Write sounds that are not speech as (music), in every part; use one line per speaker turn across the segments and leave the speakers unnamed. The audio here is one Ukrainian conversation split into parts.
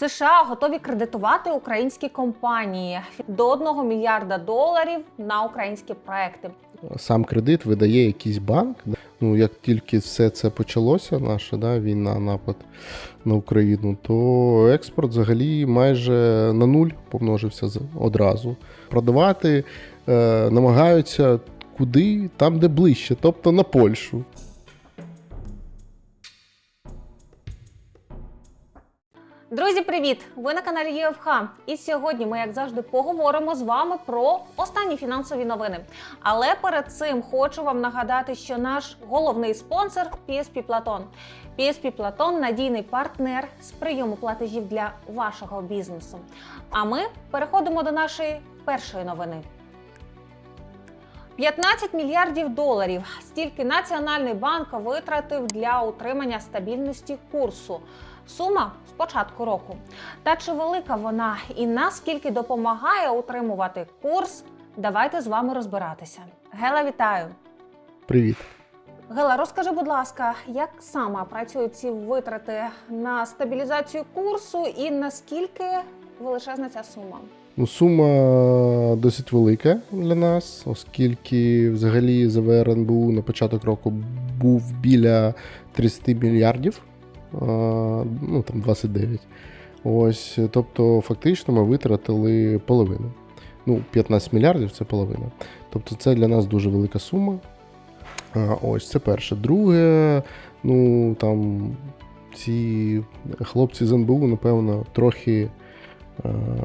США готові кредитувати українські компанії до 1 мільярда доларів на українські проекти.
сам кредит видає якийсь банк. Ну, як тільки все це почалося, наша да, війна, напад на Україну, то експорт взагалі майже на нуль помножився одразу. Продавати е, намагаються куди? Там, де ближче, тобто на Польщу.
Друзі, привіт! Ви на каналі ЄФХ. І сьогодні ми, як завжди, поговоримо з вами про останні фінансові новини. Але перед цим хочу вам нагадати, що наш головний спонсор PSP Platon. PSP Platon – надійний партнер з прийому платежів для вашого бізнесу. А ми переходимо до нашої першої новини. 15 мільярдів доларів стільки Національний банк витратив для утримання стабільності курсу. Сума з початку року. Та чи велика вона і наскільки допомагає утримувати курс? Давайте з вами розбиратися. Гела, вітаю!
Привіт.
Гела, розкажи, будь ласка, як саме працюють ці витрати на стабілізацію курсу і наскільки величезна ця сума?
Ну, сума досить велика для нас, оскільки взагалі ЗВР НБУ на початок року був біля 30 мільярдів, ну там 29. Ось, тобто, фактично ми витратили половину. Ну, 15 мільярдів це половина. Тобто це для нас дуже велика сума. Ось це перше. Друге, ну там ці хлопці з НБУ, напевно, трохи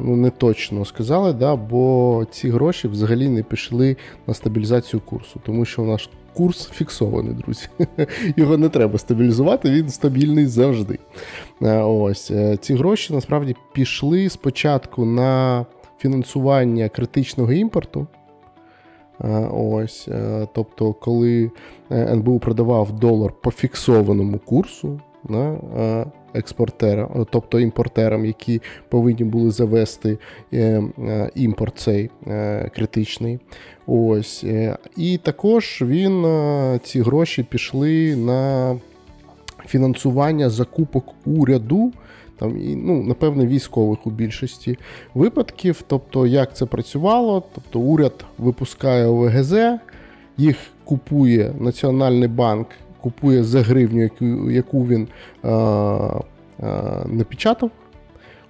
ну, не точно сказали, да, бо ці гроші взагалі не пішли на стабілізацію курсу, тому що наш курс фіксований, друзі. (laughs) Його не треба стабілізувати, він стабільний завжди. Е, Ось е, ці гроші насправді пішли спочатку на фінансування критичного імпорту. Е, Ось, тобто, коли НБУ продавав долар по фіксованому курсу експортерам, е, тобто імпортерам, які повинні були завести е, е, імпорт цей критичний. Ось. І також він ці гроші пішли на фінансування закупок уряду. Там і ну напевне військових у більшості випадків. Тобто, як це працювало? Тобто, уряд випускає ОВГЗ, їх купує Національний банк, купує за гривню, яку, яку він е, е, напечатав.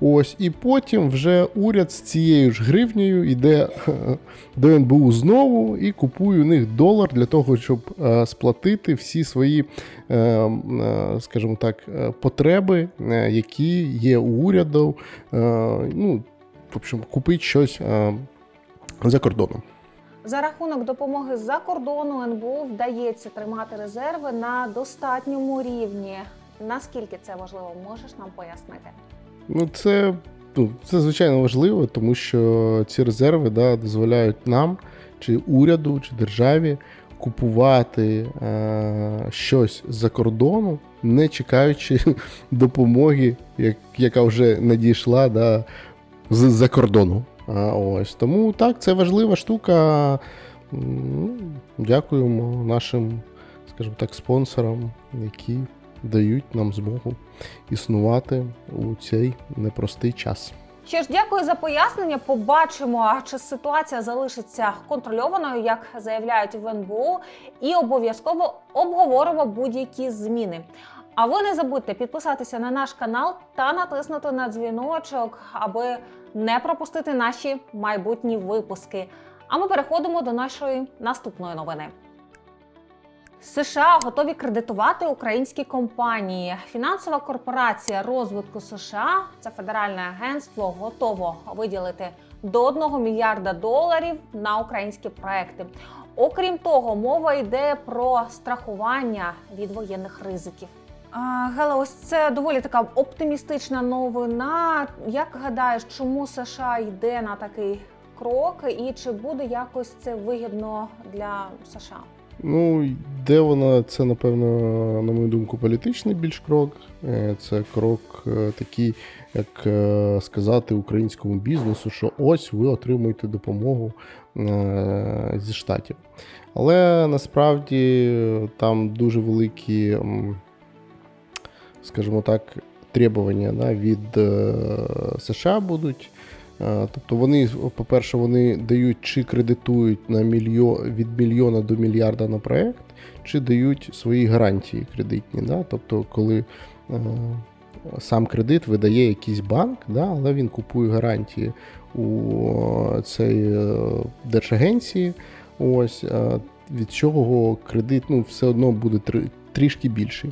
Ось, і потім вже уряд з цією ж гривнею йде (laughs) до НБУ знову і купує у них долар для того, щоб сплатити всі свої, е, е, скажімо так, е, потреби, які є у уряду. Ну, в общем, купити щось за кордоном.
За рахунок допомоги з-за кордону НБУ вдається тримати резерви на достатньому рівні. Наскільки це важливо, можеш нам пояснити?
Ну, це, ну, це звичайно важливо, тому що ці резерви да, дозволяють нам, чи уряду, чи державі купувати е, щось за кордону, не чекаючи (laughs) допомоги, як, яка вже надійшла да, з-за кордону. Ось. Тому так, це важлива штука. Ну, дякуємо нашим, скажімо так, спонсорам, які дають нам змогу існувати у цей непростий час.
Що ж, дякую за пояснення. Побачимо, чи ситуація залишиться контрольованою, як заявляють в НБУ, і обов'язково обговоримо будь-які зміни. А ви не забудьте підписатися на наш канал та натиснути на дзвіночок, аби не пропустити наші майбутні випуски. А ми переходимо до нашої наступної новини. США готові кредитувати українські компанії. Фінансова корпорація розвитку США, це федеральне агентство, готово виділити до 1 мільярда доларів на українські проекти. Окрім того, мова йде про страхування від воєнних ризиків. А, Гела, ось це доволі така оптимістична новина. Як гадаєш, чому США йде на такий крок, і чи буде якось це вигідно для США?
Ну, де вона, це, напевно, на мою думку, політичний більш крок. Е, Це крок е, такий, як е, сказати українському бізнесу, що ось ви отримуєте допомогу зі штатів. Але насправді там дуже великі, скажімо так, требування да, від е, США будуть. Е, Тобто вони, по-перше, вони дають чи кредитують на мільйон, від мільйона до мільярда на проект, чи дають свої гарантії кредитні. Да? Тобто, коли е, сам кредит видає якийсь банк, да? але він купує гарантії у е, цій держагенції. Ось від чого кредит ну, все одно буде трішки більший.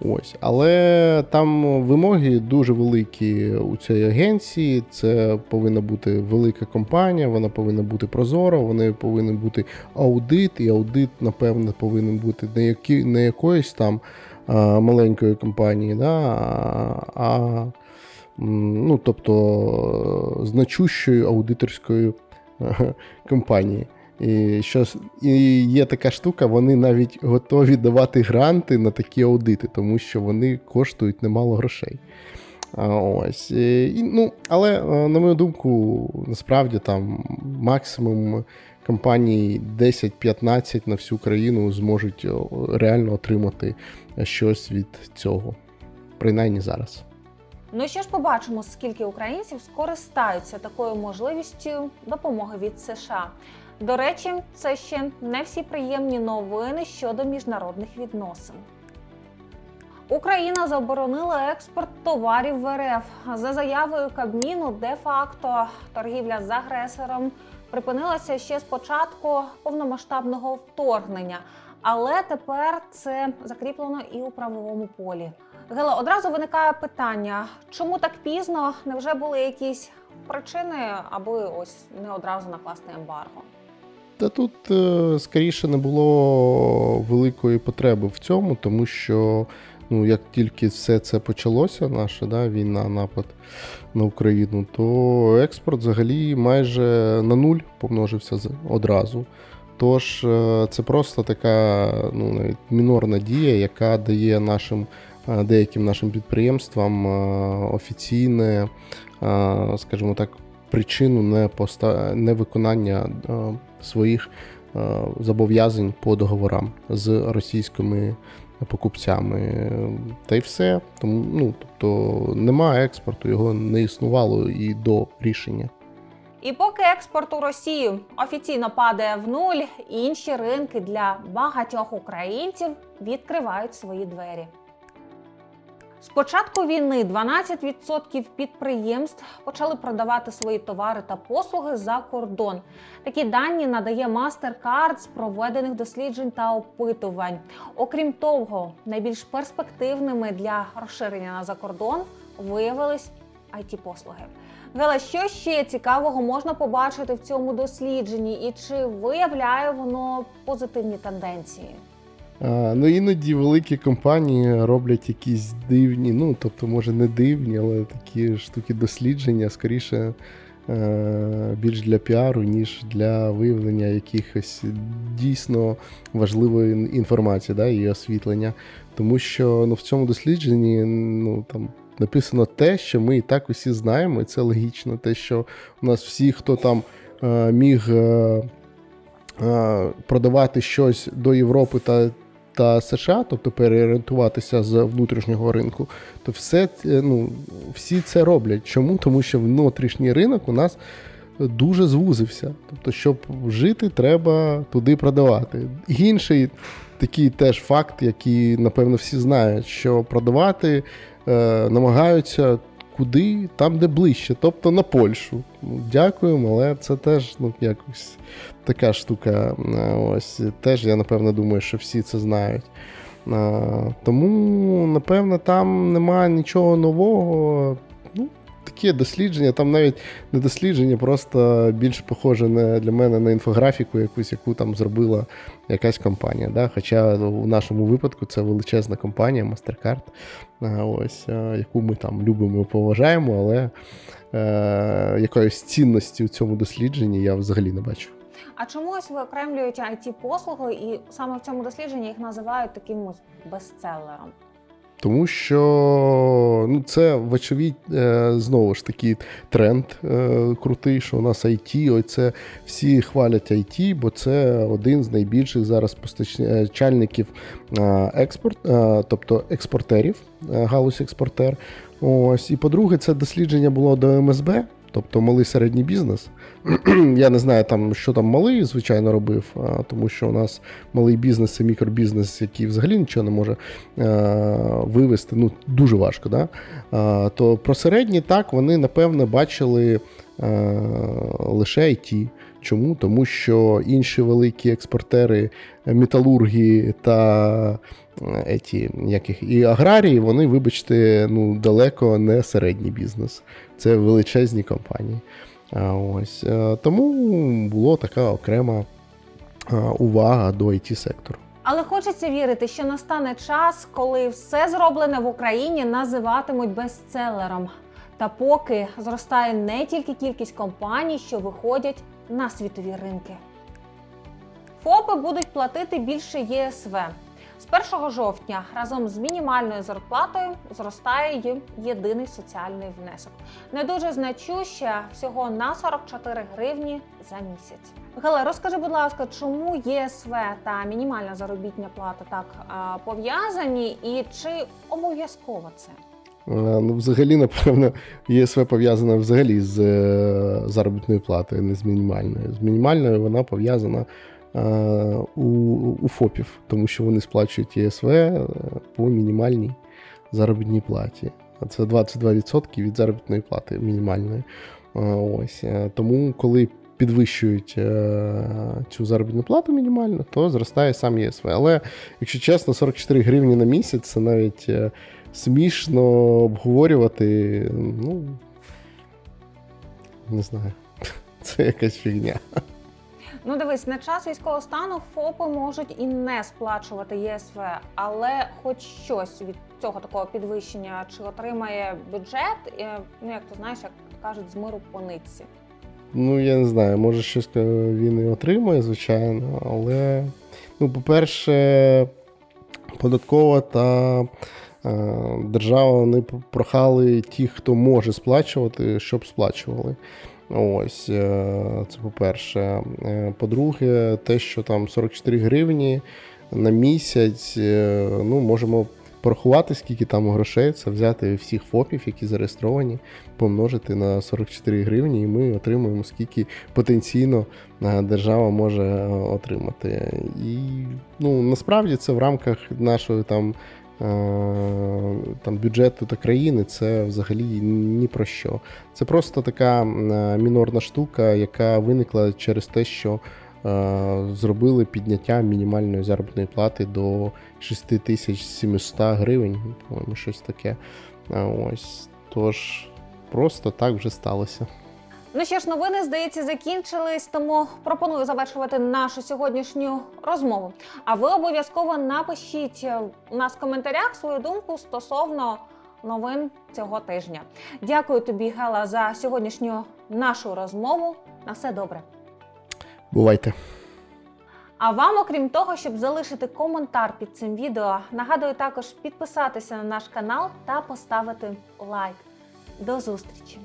Ось, але там вимоги дуже великі у цієї агенції. Це повинна бути велика компанія, вона повинна бути прозора, вони повинен бути аудит, і аудит, напевно, повинен бути не, які, не якоїсь там а, маленької компанії, да, а, ну, тобто значущої аудиторської е, компанії. І, що, і є така штука, вони навіть готові давати гранти на такі аудити, тому що вони коштують немало грошей. Ось. е, І, ну, але, е, на мою думку, насправді там максимум компаній 10-15 на всю країну зможуть реально отримати щось від цього. Принаймні зараз.
Ну що ж побачимо, скільки українців скористаються такою можливістю допомоги від США. До речі, це ще не всі приємні новини щодо міжнародних відносин. Україна заборонила експорт товарів в РФ за заявою Кабміну. Де-факто торгівля з агресором припинилася ще з початку повномасштабного вторгнення, але тепер це закріплено і у правовому полі. Гела, одразу виникає питання, чому так пізно? Невже були якісь причини, аби ось не одразу накласти ембарго?
Та тут е, скоріше не було великої потреби в цьому, тому що ну, як тільки все це почалося, наша да, війна, напад на Україну, то експорт взагалі майже на нуль помножився одразу. Тож е, це просто така ну, мінорна дія, яка дає нашим е, деяким нашим підприємствам офіційне, скажімо так, причину невиконання е, своїх е, зобов'язань по договорам з російськими покупцями. Та й все. Тому, ну, тобто немає експорту, його не існувало і до рішення.
І поки експорт у Росію офіційно падає в нуль, інші ринки для багатьох українців відкривають свої двері. З початку війни 12% підприємств почали продавати свої товари та послуги за кордон. Такі дані надає MasterCard з проведених досліджень та опитувань. Окрім того, найбільш перспективними для розширення на закордон виявились it послуги Гела, що ще цікавого можна побачити в цьому дослідженні, і чи виявляє воно позитивні тенденції?
А, ну іноді великі компанії роблять якісь дивні, ну тобто, може, не дивні, але такі штуки дослідження скоріше е, більш для піару, ніж для виявлення якихось дійсно важливої інформації да, і освітлення. Тому що ну, в цьому дослідженні ну, там, написано те, що ми і так усі знаємо, і це логічно. Те, що у нас всі, хто там е, міг. Е, Продавати щось до Європи та та США, тобто переорієнтуватися з внутрішнього ринку, то все це, ну, всі це роблять. Чому? Тому що внутрішній ринок у нас дуже звузився. Тобто, щоб жити, треба туди продавати. Інший такий теж факт, який, напевно, всі знають, що продавати е, намагаються куди, там, де ближче, тобто на Польщу. Ну, Дякуємо, але це теж ну, якось така штука. е, Ось теж я напевно думаю, що всі це знають. Е, Тому, напевно, там немає нічого нового. Ну, таке дослідження, там навіть не дослідження, просто більш похоже на, для мене на інфографіку, якусь, яку там зробила якась компанія. Да? Хоча в нашому випадку це величезна компанія MasterCard, е, ось, е, яку ми там любимо і поважаємо, але е, якоїсь цінності у цьому дослідженні я взагалі не бачу.
А чомусь виокремлюють it послуги, і саме в цьому дослідженні їх називають таким ось бестселером.
Тому що ну, це, вочевидь, е, знову ж таки тренд е, крутий, що у нас IT, ось це всі хвалять IT, бо це один з найбільших зараз постачальників е, експорт, тобто експортерів, галузь експортер. Ось, і по-друге, це дослідження було до МСБ, тобто малий середній бізнес. (clears throat) Я не знаю, там, що там малий, звичайно, робив, тому що у нас малий бізнес це мікробізнес, який взагалі нічого не може е, вивести. Ну, дуже важко. Да? То про середні, так, вони, напевно, бачили е, лише IT. Чому? Тому що інші великі експортери, металурги та е, еті, яких, і аграрії, вони, вибачте, ну, далеко не середній бізнес. Це величезні компанії. Ось. е, Тому була така окрема е, увага до it сектору.
Але хочеться вірити, що настане час, коли все зроблене в Україні називатимуть бестселером. Та поки зростає не тільки кількість компаній, що виходять на світові ринки. ФОПи будуть платити більше ЄСВ. З 1 жовтня разом з мінімальною зарплатою зростає й єдиний соціальний внесок. Не дуже значуще всього на 44 гривні за місяць. Михайле, розкажи, будь ласка, чому ЄСВ та мінімальна заробітня плата так пов'язані, і чи обов'язково це?
Е, Ну, взагалі, напевно, ЄСВ пов'язана взагалі з е, заробітною платою, не з мінімальною. З мінімальною вона пов'язана у, у ФОПів, тому що вони сплачують ЄСВ е, по мінімальній заробітній платі. Це 22% від заробітної плати мінімальної. Е, Ось. е, Тому, коли підвищують е, цю заробітну плату мінімальну, то зростає сам ЄСВ. Але, якщо чесно, 44 гривні на місяць це навіть. е, смішно обговорювати. Ну, не знаю. (laughs) Це якась фігня.
Ну, дивись, на час військового стану ФОПи можуть і не сплачувати ЄСВ, але хоч щось від цього такого підвищення чи отримає бюджет, е, ну як ти знаєш, як кажуть, з миру по нитці.
Ну, я не знаю, може щось він і отримує, звичайно, але, ну, по-перше, податкова та е, держава вони прохали ті, хто може сплачувати, щоб сплачували. Ось, е, це по-перше. Е, По-друге, те, що там 44 гривні на місяць, е, ну, можемо порахувати, скільки там грошей, це взяти всіх ФОПів, які зареєстровані, помножити на 44 гривні, і ми отримуємо, скільки потенційно держава може отримати. І ну, насправді це в рамках нашої там. Е, Там бюджету та країни це взагалі ні про що. Це просто така е, мінорна штука, яка виникла через те, що е, зробили підняття мінімальної заробітної плати до 6700 гривень, по-моєму, щось таке. Ось. Тож просто так вже сталося.
Ну що ж, новини, здається, закінчились, тому пропоную завершувати нашу сьогоднішню розмову. А ви обов'язково напишіть е, у нас в коментарях свою думку стосовно новин цього тижня. Дякую тобі, Гела, за сьогоднішню нашу розмову. На все добре.
Бувайте.
А вам, окрім того, щоб залишити коментар під цим відео, нагадую також підписатися на наш канал та поставити лайк. До зустрічі!